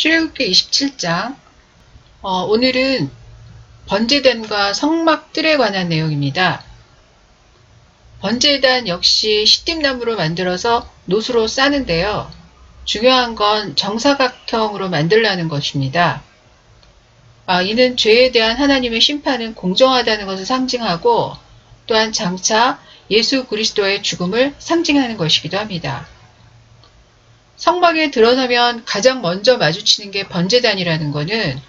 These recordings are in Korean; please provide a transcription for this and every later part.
출애굽기 27장 어, 오늘은 번제단과 성막들에 관한 내용입니다. 번제단 역시 시띠나무로 만들어서 노수로 싸는데요. 중요한 건 정사각형으로 만들라는 것입니다. 아, 이는 죄에 대한 하나님의 심판은 공정하다는 것을 상징하고 또한 장차 예수 그리스도의 죽음을 상징하는 것이기도 합니다. 성막에 드러나면 가장 먼저 마주치는 게 번제단이라는 것은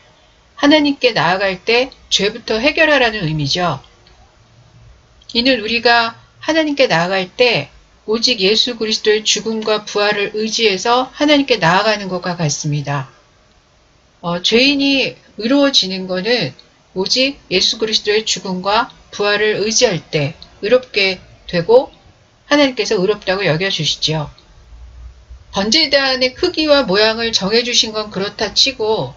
하나님께 나아갈 때 죄부터 해결하라는 의미죠. 이는 우리가 하나님께 나아갈 때 오직 예수 그리스도의 죽음과 부활을 의지해서 하나님께 나아가는 것과 같습니다. 어, 죄인이 의로워지는 것은 오직 예수 그리스도의 죽음과 부활을 의지할 때 의롭게 되고 하나님께서 의롭다고 여겨주시지요. 번제단의 크기와 모양을 정해주신 건 그렇다 치고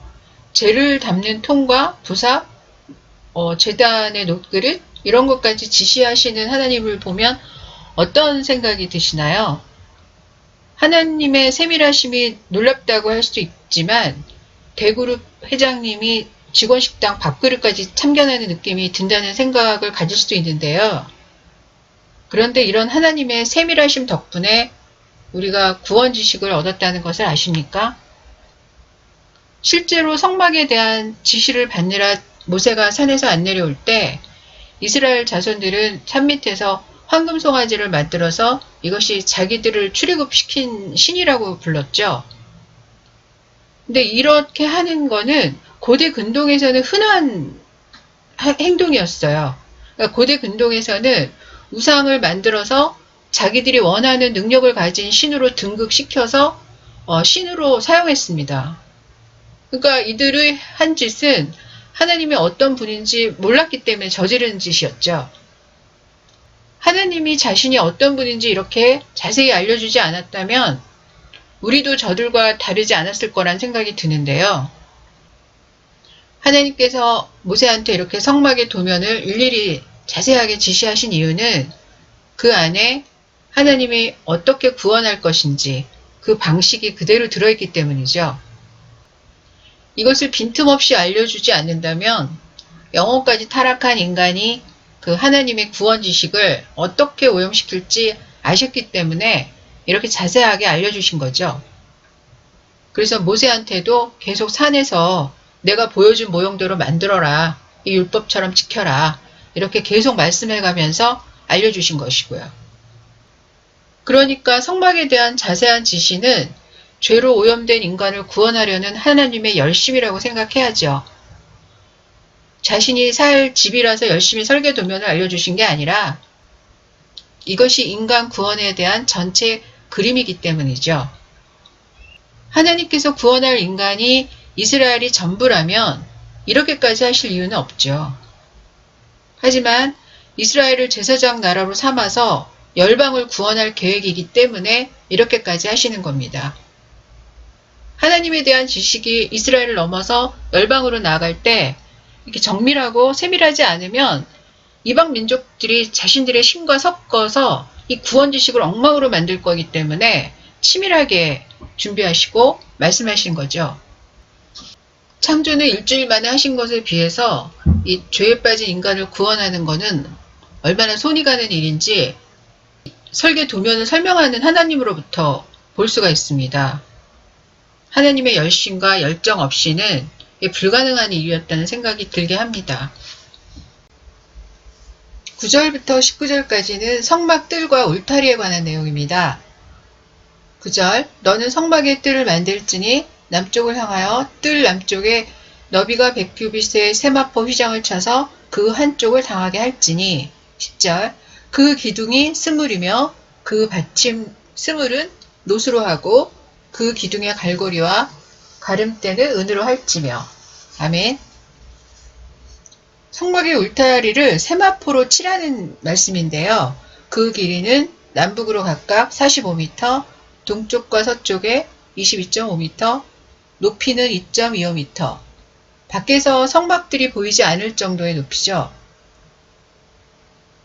죄를 담는 통과 부사, 어, 재단의 녹그릇 이런 것까지 지시하시는 하나님을 보면 어떤 생각이 드시나요? 하나님의 세밀하심이 놀랍다고 할 수도 있지만 대그룹 회장님이 직원 식당 밥그릇까지 참견하는 느낌이 든다는 생각을 가질 수도 있는데요. 그런데 이런 하나님의 세밀하심 덕분에 우리가 구원 지식을 얻었다는 것을 아십니까? 실제로 성막에 대한 지시를 받느라 모세가 산에서 안 내려올 때 이스라엘 자손들은 산 밑에서 황금 송아지를 만들어서 이것이 자기들을 출애굽시킨 신이라고 불렀죠. 근데 이렇게 하는 거는 고대 근동에서는 흔한 행동이었어요. 그러니까 고대 근동에서는 우상을 만들어서 자기들이 원하는 능력을 가진 신으로 등극시켜서 어, 신으로 사용했습니다. 그러니까 이들의 한 짓은 하나님이 어떤 분인지 몰랐기 때문에 저지른 짓이었죠. 하나님이 자신이 어떤 분인지 이렇게 자세히 알려주지 않았다면 우리도 저들과 다르지 않았을 거란 생각이 드는데요. 하나님께서 모세한테 이렇게 성막의 도면을 일일이 자세하게 지시하신 이유는 그 안에 하나님이 어떻게 구원할 것인지 그 방식이 그대로 들어있기 때문이죠. 이것을 빈틈없이 알려주지 않는다면 영혼까지 타락한 인간이 그 하나님의 구원 지식을 어떻게 오염시킬지 아셨기 때문에 이렇게 자세하게 알려주신 거죠. 그래서 모세한테도 계속 산에서 내가 보여준 모형대로 만들어라. 이 율법처럼 지켜라. 이렇게 계속 말씀해 가면서 알려주신 것이고요. 그러니까 성막에 대한 자세한 지시는 죄로 오염된 인간을 구원하려는 하나님의 열심이라고 생각해야죠. 자신이 살 집이라서 열심히 설계 도면을 알려주신 게 아니라 이것이 인간 구원에 대한 전체 그림이기 때문이죠. 하나님께서 구원할 인간이 이스라엘이 전부라면 이렇게까지 하실 이유는 없죠. 하지만 이스라엘을 제사장 나라로 삼아서 열방을 구원할 계획이기 때문에 이렇게까지 하시는 겁니다. 하나님에 대한 지식이 이스라엘을 넘어서 열방으로 나아갈 때 이렇게 정밀하고 세밀하지 않으면 이방 민족들이 자신들의 신과 섞어서 이 구원 지식을 엉망으로 만들 거기 때문에 치밀하게 준비하시고 말씀하신 거죠. 창조는 일주일 만에 하신 것에 비해서 이 죄에 빠진 인간을 구원하는 것은 얼마나 손이 가는 일인지 설계 도면을 설명하는 하나님으로부터 볼 수가 있습니다. 하나님의 열심과 열정 없이는 불가능한 일이었다는 생각이 들게 합니다. 9절부터 19절까지는 성막 뜰과 울타리에 관한 내용입니다. 9절 너는 성막의 뜰을 만들지니 남쪽을 향하여 뜰 남쪽에 너비가 100규빗의 세마포 휘장을 쳐서 그 한쪽을 당하게 할지니 10절 그 기둥이 스물이며 그 받침 스물은 노수로 하고 그 기둥의 갈고리와 가름대는 은으로 할지며 아멘 성막의 울타리를 세마포로 칠하는 말씀인데요. 그 길이는 남북으로 각각 45m, 동쪽과 서쪽에 22.5m, 높이는 2.25m. 밖에서 성막들이 보이지 않을 정도의 높이죠.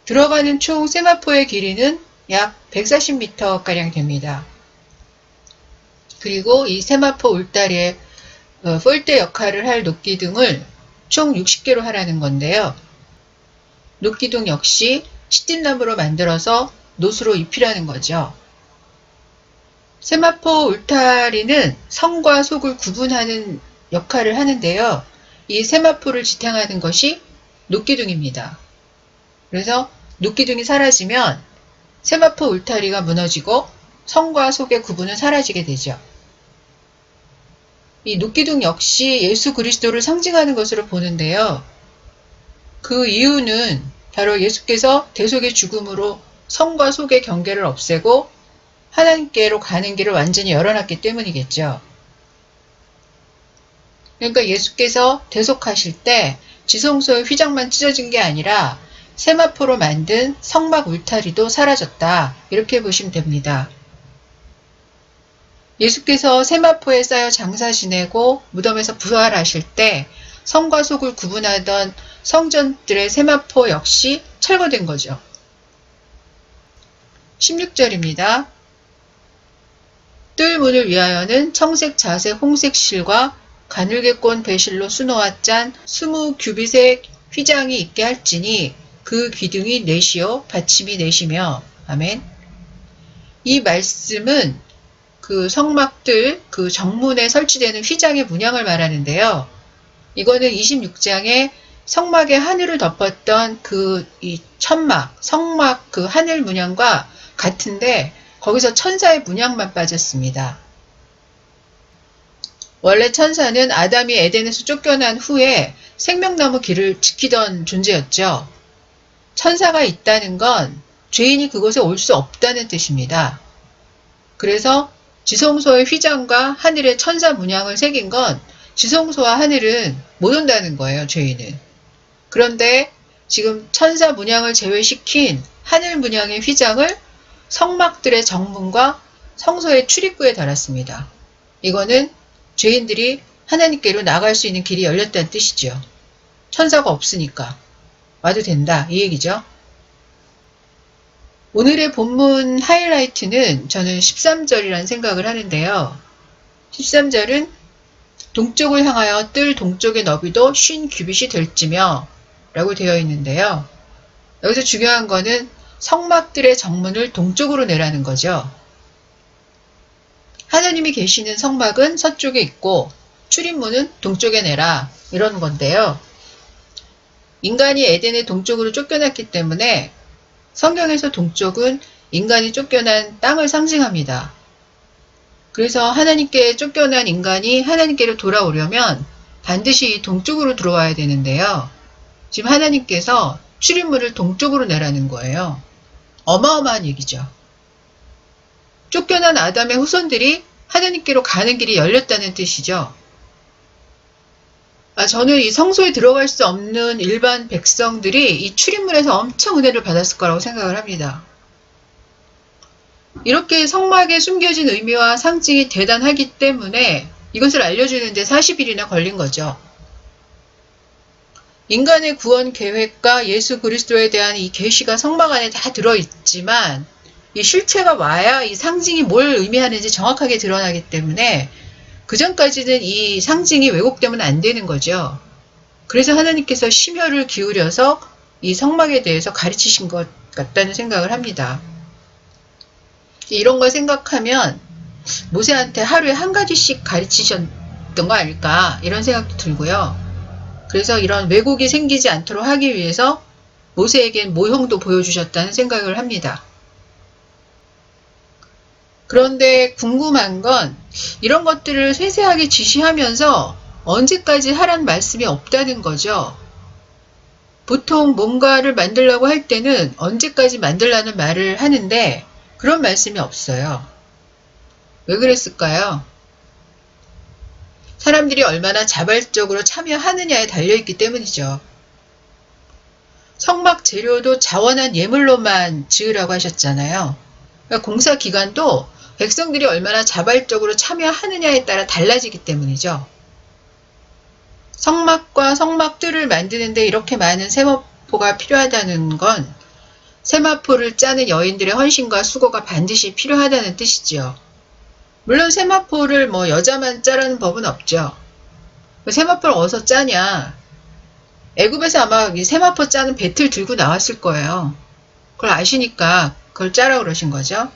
들어가는 총 세마포의 길이는 약 140m가량 됩니다. 그리고 이 세마포 울다리에 어, 폴대 역할을 할 녹기둥을 총 60개로 하라는 건데요. 녹기둥 역시 시딘나무로 만들어서 노수로 입히라는 거죠. 세마포 울타리는 성과 속을 구분하는 역할을 하는데요. 이 세마포를 지탱하는 것이 녹기둥입니다. 그래서 녹기둥이 사라지면 세마포 울타리가 무너지고 성과 속의 구분은 사라지게 되죠. 이 녹기둥 역시 예수 그리스도를 상징하는 것으로 보는데요. 그 이유는 바로 예수께서 대속의 죽음으로 성과 속의 경계를 없애고 하나님께로 가는 길을 완전히 열어놨기 때문이겠죠. 그러니까 예수께서 대속하실 때 지성소의 휘장만 찢어진 게 아니라 세마포로 만든 성막 울타리도 사라졌다. 이렇게 보시면 됩니다. 예수께서 세마포에 쌓여 장사 지내고 무덤에서 부활하실 때 성과 속을 구분하던 성전들의 세마포 역시 철거된 거죠. 16절입니다. 뜰 문을 위하여는 청색, 자색, 홍색 실과 가늘게 꼰 배실로 수놓아 짠 스무 규빗의 휘장이 있게 할지니 그 기둥이 넷이요 받침이 넷이며 아멘. 이 말씀은 그 성막들 그 정문에 설치되는 휘장의 문양을 말하는데요. 이거는 26장에 성막의 하늘을 덮었던 그 이 천막, 성막 그 하늘 문양과 같은데 거기서 천사의 문양만 빠졌습니다. 원래 천사는 아담이 에덴에서 쫓겨난 후에 생명나무 길을 지키던 존재였죠. 천사가 있다는 건 죄인이 그곳에 올 수 없다는 뜻입니다. 그래서 지성소의 휘장과 하늘의 천사 문양을 새긴 건 지성소와 하늘은 못 온다는 거예요, 죄인은. 그런데 지금 천사 문양을 제외시킨 하늘 문양의 휘장을 성막들의 정문과 성소의 출입구에 달았습니다. 이거는 죄인들이 하나님께로 나갈 수 있는 길이 열렸다는 뜻이죠. 천사가 없으니까 와도 된다 이 얘기죠. 오늘의 본문 하이라이트는 저는 13절이라는 생각을 하는데요. 13절은 동쪽을 향하여 뜰 동쪽의 너비도 쉰 규빗이 될지며 라고 되어 있는데요. 여기서 중요한 거는 성막들의 정문을 동쪽으로 내라는 거죠. 하나님이 계시는 성막은 서쪽에 있고 출입문은 동쪽에 내라 이런 건데요. 인간이 에덴의 동쪽으로 쫓겨났기 때문에 성경에서 동쪽은 인간이 쫓겨난 땅을 상징합니다. 그래서 하나님께 쫓겨난 인간이 하나님께로 돌아오려면 반드시 동쪽으로 들어와야 되는데요. 지금 하나님께서 출입문을 동쪽으로 내라는 거예요. 어마어마한 얘기죠. 쫓겨난 아담의 후손들이 하나님께로 가는 길이 열렸다는 뜻이죠. 아, 저는 이 성소에 들어갈 수 없는 일반 백성들이 이 출입문에서 엄청 은혜를 받았을 거라고 생각을 합니다. 이렇게 성막에 숨겨진 의미와 상징이 대단하기 때문에 이것을 알려주는데 40일이나 걸린 거죠. 인간의 구원 계획과 예수 그리스도에 대한 이 계시가 성막 안에 다 들어있지만 이 실체가 와야 이 상징이 뭘 의미하는지 정확하게 드러나기 때문에 그 전까지는 이 상징이 왜곡되면 안 되는 거죠. 그래서 하나님께서 심혈을 기울여서 이 성막에 대해서 가르치신 것 같다는 생각을 합니다. 이런 걸 생각하면 모세한테 하루에 한 가지씩 가르치셨던 거 아닐까 이런 생각도 들고요. 그래서 이런 왜곡이 생기지 않도록 하기 위해서 모세에겐 모형도 보여주셨다는 생각을 합니다. 그런데 궁금한 건 이런 것들을 세세하게 지시하면서 언제까지 하란 말씀이 없다는 거죠. 보통 뭔가를 만들려고 할 때는 언제까지 만들라는 말을 하는데 그런 말씀이 없어요. 왜 그랬을까요? 사람들이 얼마나 자발적으로 참여하느냐에 달려있기 때문이죠. 성막 재료도 자원한 예물로만 지으라고 하셨잖아요. 그러니까 공사 기간도 백성들이 얼마나 자발적으로 참여하느냐에 따라 달라지기 때문이죠. 성막과 성막들을 만드는데 이렇게 많은 세마포가 필요하다는 건 세마포를 짜는 여인들의 헌신과 수고가 반드시 필요하다는 뜻이지요. 물론 세마포를 뭐 여자만 짜라는 법은 없죠. 그 세마포를 어디서 짜냐? 애굽에서 아마 이 세마포 짜는 배틀 들고 나왔을 거예요. 그걸 아시니까 그걸 짜라 그러신 거죠.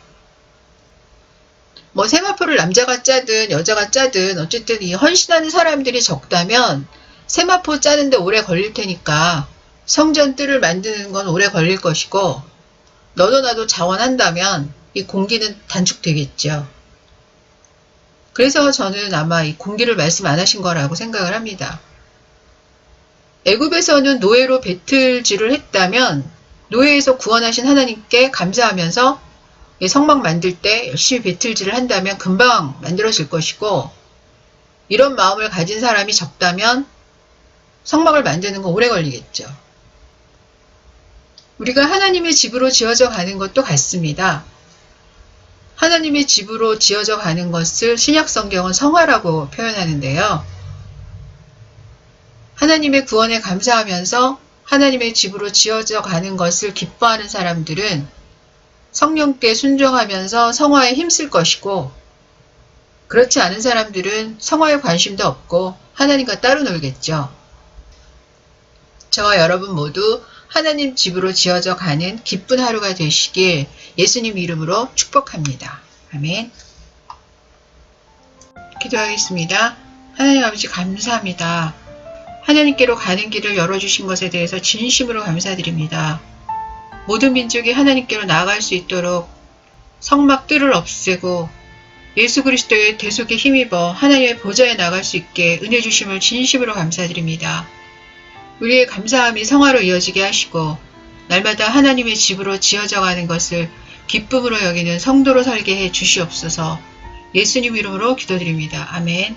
뭐 세마포를 남자가 짜든 여자가 짜든 어쨌든 이 헌신하는 사람들이 적다면 세마포 짜는데 오래 걸릴 테니까 성전 뜰을 만드는 건 오래 걸릴 것이고 너도 나도 자원한다면 이 공기는 단축되겠죠. 그래서 저는 아마 이 공기를 말씀 안 하신 거라고 생각을 합니다. 애굽에서는 노예로 배틀질을 했다면 노예에서 구원하신 하나님께 감사하면서 이 성막 만들 때 열심히 배틀질을 한다면 금방 만들어질 것이고 이런 마음을 가진 사람이 적다면 성막을 만드는 건 오래 걸리겠죠. 우리가 하나님의 집으로 지어져 가는 것도 같습니다. 하나님의 집으로 지어져 가는 것을 신약 성경은 성화라고 표현하는데요. 하나님의 구원에 감사하면서 하나님의 집으로 지어져 가는 것을 기뻐하는 사람들은 성령께 순종하면서 성화에 힘쓸 것이고 그렇지 않은 사람들은 성화에 관심도 없고 하나님과 따로 놀겠죠. 저와 여러분 모두 하나님 집으로 지어져 가는 기쁜 하루가 되시길 예수님 이름으로 축복합니다. 아멘. 기도하겠습니다. 하나님 아버지 감사합니다. 하나님께로 가는 길을 열어주신 것에 대해서 진심으로 감사드립니다. 모든 민족이 하나님께로 나아갈 수 있도록 성막 뜰을 없애고 예수 그리스도의 대속에 힘입어 하나님의 보좌에 나갈 수 있게 은혜 주심을 진심으로 감사드립니다. 우리의 감사함이 성화로 이어지게 하시고 날마다 하나님의 집으로 지어져 가는 것을 기쁨으로 여기는 성도로 살게 해 주시옵소서 예수님 이름으로 기도드립니다. 아멘.